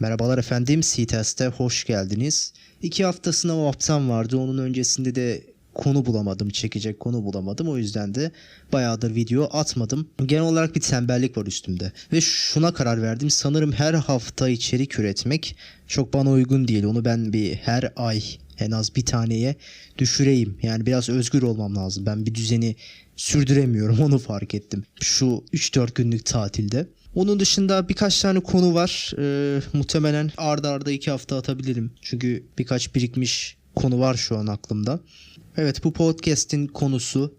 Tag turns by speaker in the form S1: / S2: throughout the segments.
S1: Merhabalar efendim, C-Test'e hoş geldiniz. İki hafta sınav haftam vardı. Onun öncesinde de konu bulamadım, çekecek konu bulamadım. O yüzden de bayağıdır video atmadım. Genel olarak bir tembellik var üstümde. Ve şuna karar verdim. Sanırım her hafta içerik üretmek çok bana uygun değil. Onu ben bir her ay en az bir taneye düşüreyim. Yani biraz özgür olmam lazım. Ben bir düzeni sürdüremiyorum onu fark ettim. Şu 3-4 günlük tatilde. Onun dışında birkaç tane konu var. Ee, muhtemelen arda arda iki hafta atabilirim. Çünkü birkaç birikmiş konu var şu an aklımda. Evet bu podcast'in konusu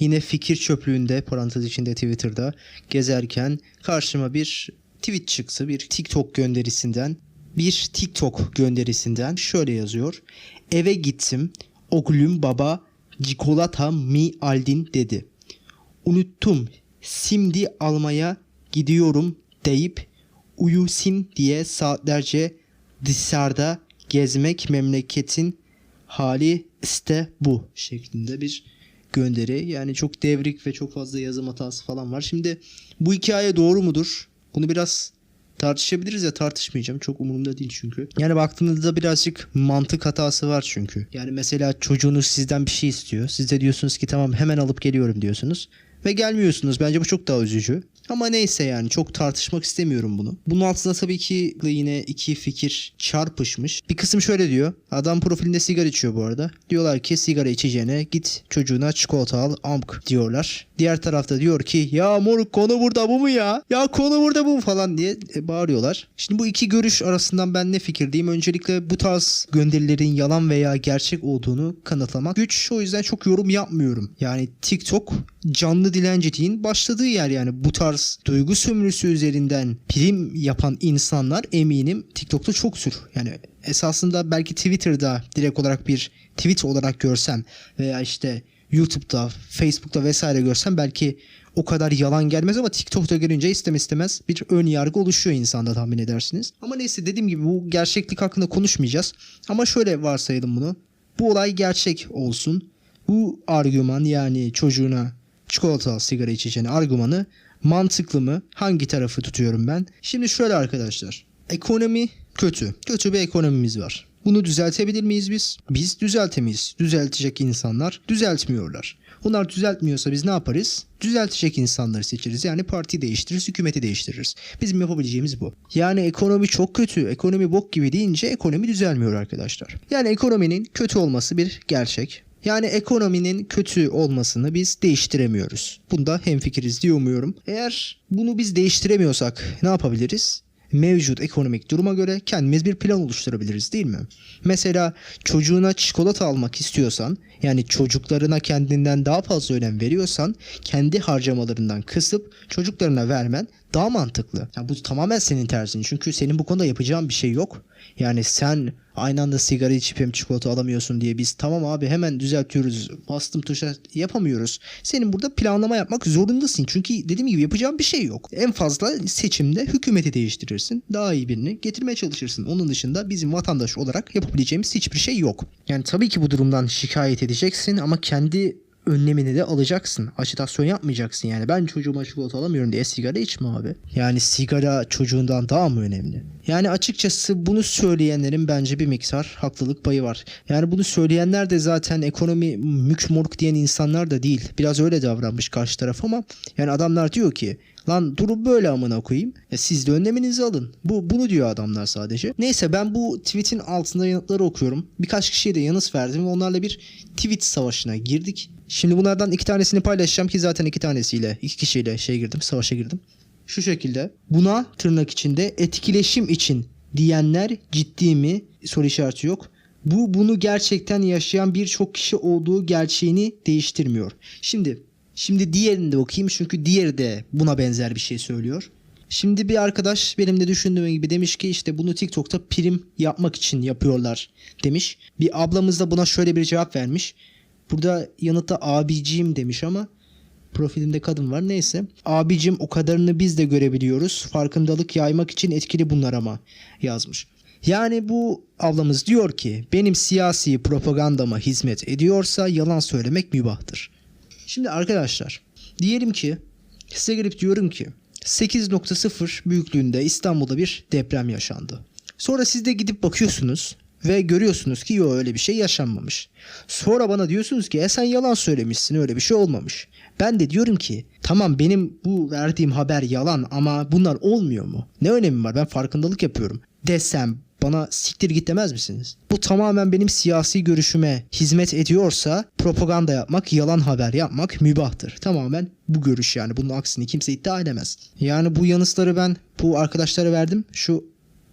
S1: yine fikir çöplüğünde parantez içinde Twitter'da gezerken karşıma bir tweet çıktı. Bir TikTok gönderisinden bir TikTok gönderisinden şöyle yazıyor. Eve gittim. Oğlum baba cikolata mi aldin dedi. Unuttum. Şimdi almaya gidiyorum deyip uyusim diye saatlerce dışarıda gezmek memleketin hali işte bu şeklinde bir gönderi. Yani çok devrik ve çok fazla yazım hatası falan var. Şimdi bu hikaye doğru mudur? Bunu biraz tartışabiliriz ya tartışmayacağım. Çok umurumda değil çünkü. Yani baktığınızda birazcık mantık hatası var çünkü. Yani mesela çocuğunuz sizden bir şey istiyor. Siz de diyorsunuz ki tamam hemen alıp geliyorum diyorsunuz. Ve gelmiyorsunuz. Bence bu çok daha üzücü. Ama neyse yani çok tartışmak istemiyorum bunu. Bunun altında tabii ki yine iki fikir çarpışmış. Bir kısım şöyle diyor. Adam profilinde sigara içiyor bu arada. Diyorlar ki sigara içeceğine git çocuğuna çikolata al amk diyorlar. Diğer tarafta diyor ki ya moruk konu burada bu mu ya? Ya konu burada bu falan diye e, bağırıyorlar. Şimdi bu iki görüş arasından ben ne fikirdeyim? Öncelikle bu tarz gönderilerin yalan veya gerçek olduğunu kanıtlamak güç. O yüzden çok yorum yapmıyorum. Yani TikTok canlı dilenciliğin başladığı yer yani bu tarz duygu sömürüsü üzerinden prim yapan insanlar eminim TikTok'ta çoktur. Yani esasında belki Twitter'da direkt olarak bir tweet olarak görsem veya işte YouTube'da, Facebook'ta vesaire görsem belki o kadar yalan gelmez ama TikTok'ta görünce istem istemez bir ön yargı oluşuyor insanda tahmin edersiniz. Ama neyse dediğim gibi bu gerçeklik hakkında konuşmayacağız. Ama şöyle varsayalım bunu. Bu olay gerçek olsun. Bu argüman yani çocuğuna çikolata sigara içeceğini argümanı mantıklı mı? Hangi tarafı tutuyorum ben? Şimdi şöyle arkadaşlar. Ekonomi kötü. Kötü bir ekonomimiz var. Bunu düzeltebilir miyiz biz? Biz düzeltemeyiz. Düzeltecek insanlar düzeltmiyorlar. Onlar düzeltmiyorsa biz ne yaparız? Düzeltecek insanları seçeriz. Yani parti değiştiririz, hükümeti değiştiririz. Bizim yapabileceğimiz bu. Yani ekonomi çok kötü, ekonomi bok gibi deyince ekonomi düzelmiyor arkadaşlar. Yani ekonominin kötü olması bir gerçek. Yani ekonominin kötü olmasını biz değiştiremiyoruz. Bunda hemfikiriz diye umuyorum. Eğer bunu biz değiştiremiyorsak ne yapabiliriz? Mevcut ekonomik duruma göre kendimiz bir plan oluşturabiliriz değil mi? Mesela çocuğuna çikolata almak istiyorsan yani çocuklarına kendinden daha fazla önem veriyorsan kendi harcamalarından kısıp çocuklarına vermen daha mantıklı. Yani bu tamamen senin tercihin çünkü senin bu konuda yapacağın bir şey yok. Yani sen aynı anda sigara içip hem çikolata alamıyorsun diye biz tamam abi hemen düzeltiyoruz bastım tuşa yapamıyoruz. Senin burada planlama yapmak zorundasın. Çünkü dediğim gibi yapacağın bir şey yok. En fazla seçimde hükümeti değiştirirsin. Daha iyi birini getirmeye çalışırsın. Onun dışında bizim vatandaş olarak yapabileceğimiz hiçbir şey yok. Yani tabii ki bu durumdan şikayet edeceksin ama kendi önlemini de alacaksın. Ajitasyon yapmayacaksın yani. Ben çocuğuma çikolata alamıyorum diye sigara içme abi. Yani sigara çocuğundan daha mı önemli? Yani açıkçası bunu söyleyenlerin bence bir miktar haklılık payı var. Yani bunu söyleyenler de zaten ekonomi mük moruk diyen insanlar da değil. Biraz öyle davranmış karşı taraf ama yani adamlar diyor ki Lan durum böyle amına koyayım. Ya siz de önleminizi alın. Bu bunu diyor adamlar sadece. Neyse ben bu tweet'in altında yanıtları okuyorum. Birkaç kişiye de yanıt verdim ve onlarla bir tweet savaşına girdik. Şimdi bunlardan iki tanesini paylaşacağım ki zaten iki tanesiyle, iki kişiyle şey girdim, savaşa girdim. Şu şekilde. Buna tırnak içinde etkileşim için diyenler ciddi mi? Soru işareti yok. Bu bunu gerçekten yaşayan birçok kişi olduğu gerçeğini değiştirmiyor. Şimdi Şimdi diğerini de okuyayım çünkü diğeri de buna benzer bir şey söylüyor. Şimdi bir arkadaş benim de düşündüğüm gibi demiş ki işte bunu TikTok'ta prim yapmak için yapıyorlar demiş. Bir ablamız da buna şöyle bir cevap vermiş. Burada yanıtta abicim demiş ama profilinde kadın var neyse. Abicim o kadarını biz de görebiliyoruz. Farkındalık yaymak için etkili bunlar ama yazmış. Yani bu ablamız diyor ki benim siyasi propagandama hizmet ediyorsa yalan söylemek mübahtır. Şimdi arkadaşlar diyelim ki size gelip diyorum ki 8.0 büyüklüğünde İstanbul'da bir deprem yaşandı. Sonra siz de gidip bakıyorsunuz ve görüyorsunuz ki yok öyle bir şey yaşanmamış. Sonra bana diyorsunuz ki e sen yalan söylemişsin öyle bir şey olmamış. Ben de diyorum ki tamam benim bu verdiğim haber yalan ama bunlar olmuyor mu? Ne önemi var ben farkındalık yapıyorum desem bana siktir git demez misiniz? Bu tamamen benim siyasi görüşüme hizmet ediyorsa propaganda yapmak, yalan haber yapmak mübahtır. Tamamen bu görüş yani. Bunun aksini kimse iddia edemez. Yani bu yanıtları ben bu arkadaşlara verdim. Şu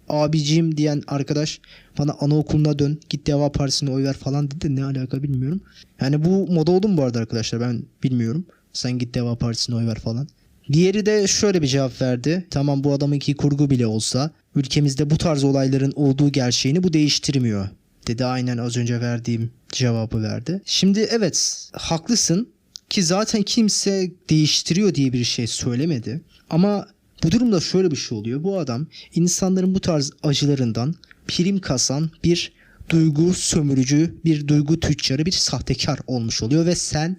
S1: abicim diyen arkadaş bana anaokuluna dön git Deva Partisi'ne oy ver falan dedi. Ne alaka bilmiyorum. Yani bu moda oldu mu bu arada arkadaşlar ben bilmiyorum. Sen git Deva Partisi'ne oy ver falan. Diğeri de şöyle bir cevap verdi. Tamam bu adamınki kurgu bile olsa ülkemizde bu tarz olayların olduğu gerçeğini bu değiştirmiyor. Dedi aynen az önce verdiğim cevabı verdi. Şimdi evet haklısın ki zaten kimse değiştiriyor diye bir şey söylemedi. Ama bu durumda şöyle bir şey oluyor. Bu adam insanların bu tarz acılarından prim kasan bir duygu sömürücü, bir duygu tüccarı, bir sahtekar olmuş oluyor ve sen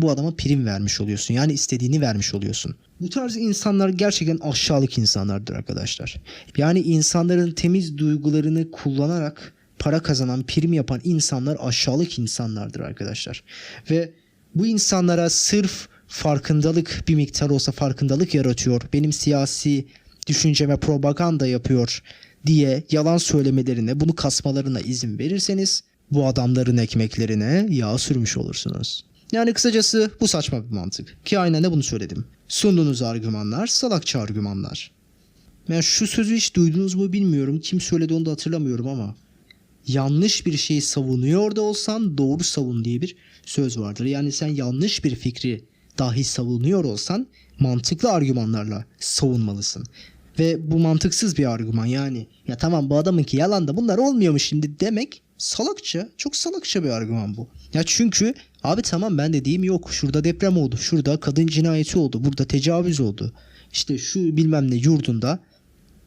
S1: bu adama prim vermiş oluyorsun. Yani istediğini vermiş oluyorsun. Bu tarz insanlar gerçekten aşağılık insanlardır arkadaşlar. Yani insanların temiz duygularını kullanarak para kazanan, prim yapan insanlar aşağılık insanlardır arkadaşlar. Ve bu insanlara sırf farkındalık bir miktar olsa farkındalık yaratıyor. Benim siyasi düşünceme propaganda yapıyor diye yalan söylemelerine, bunu kasmalarına izin verirseniz bu adamların ekmeklerine yağ sürmüş olursunuz. Yani kısacası bu saçma bir mantık. Ki aynen de bunu söyledim. Sunduğunuz argümanlar salakça argümanlar. Yani şu sözü hiç duydunuz mu bilmiyorum. Kim söyledi onu da hatırlamıyorum ama. Yanlış bir şeyi savunuyor da olsan doğru savun diye bir söz vardır. Yani sen yanlış bir fikri dahi savunuyor olsan mantıklı argümanlarla savunmalısın. Ve bu mantıksız bir argüman yani. Ya tamam bu adamınki yalan da bunlar olmuyormuş şimdi demek salakça, çok salakça bir argüman bu. Ya çünkü abi tamam ben dediğim yok. Şurada deprem oldu, şurada kadın cinayeti oldu, burada tecavüz oldu. İşte şu bilmem ne yurdunda,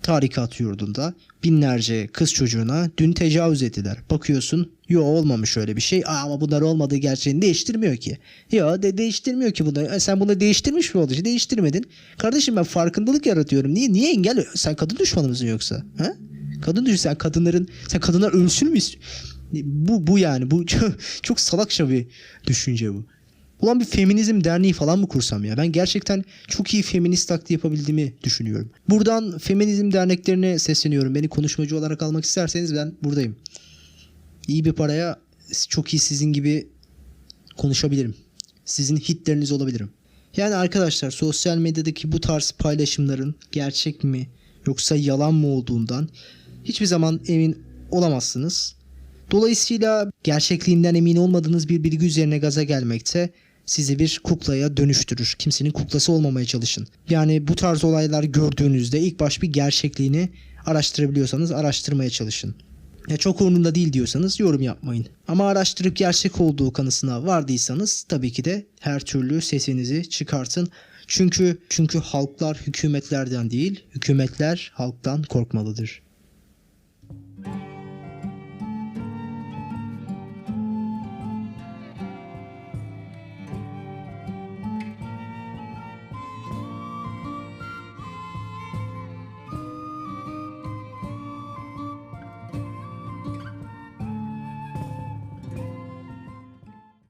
S1: tarikat yurdunda binlerce kız çocuğuna dün tecavüz ettiler. Bakıyorsun yo olmamış öyle bir şey ama bunlar olmadığı gerçeğini değiştirmiyor ki. Ya de değiştirmiyor ki bunları. E, sen bunu değiştirmiş mi oldu? Değiştirmedin. Kardeşim ben farkındalık yaratıyorum. Niye niye engel? Sen kadın düşmanı mısın yoksa? Ha? Kadın düşün sen kadınların sen kadınlar ölsün mü istiyorsun? Bu bu yani bu çok, çok salakça bir düşünce bu. Ulan bir feminizm derneği falan mı kursam ya? Ben gerçekten çok iyi feminist taklidi yapabildiğimi düşünüyorum. Buradan feminizm derneklerine sesleniyorum. Beni konuşmacı olarak almak isterseniz ben buradayım. İyi bir paraya çok iyi sizin gibi konuşabilirim. Sizin hitleriniz olabilirim. Yani arkadaşlar sosyal medyadaki bu tarz paylaşımların gerçek mi yoksa yalan mı olduğundan hiçbir zaman emin olamazsınız. Dolayısıyla gerçekliğinden emin olmadığınız bir bilgi üzerine gaza gelmekte sizi bir kuklaya dönüştürür. Kimsenin kuklası olmamaya çalışın. Yani bu tarz olaylar gördüğünüzde ilk baş bir gerçekliğini araştırabiliyorsanız araştırmaya çalışın. Ya çok umurumda değil diyorsanız yorum yapmayın. Ama araştırıp gerçek olduğu kanısına vardıysanız tabii ki de her türlü sesinizi çıkartın. Çünkü çünkü halklar hükümetlerden değil, hükümetler halktan korkmalıdır.